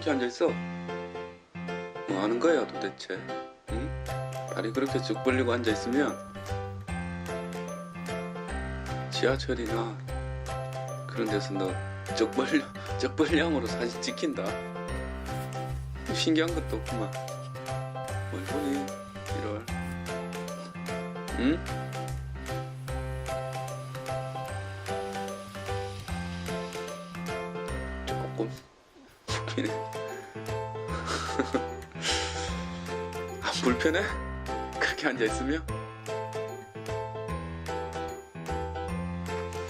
그렇게 앉아있어? 뭐 하는 거야 도대체? 응? 다리 그렇게 쭉 벌리고 앉아있으면 지하철이나 그런 데서 너 적벌, 적벌량으로 사진 찍힌다 신기한 것도 없구만 뭘 보니 1월 응? 조금 웃기네 안 불편해? 그렇게 앉아있으면?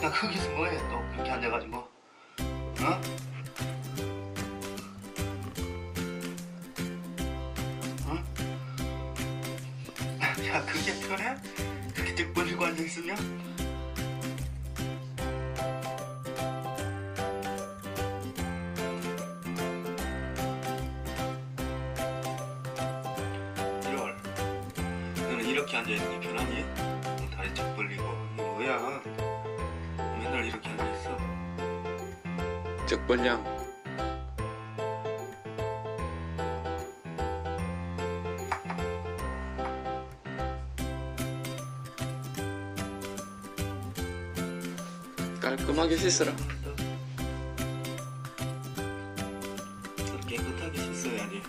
야 거기서 뭐해 또 그렇게 앉아가지고 어? 어? 야 그게 편해? 그렇게 쭉 벌리고 앉아있으면? 이렇게 앉아있는 게 편하니? 너 다리 쭉 벌리고. 이거 뭐야? 맨날 이렇게 앉아있어. 적벌량. 깔끔하게 씻어라. 또 깨끗하게 씻어야지.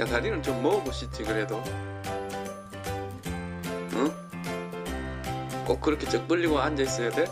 야 다리는 좀 씻지 그래도 꼭 그렇게 쩍 벌리고 앉아 있어야 돼?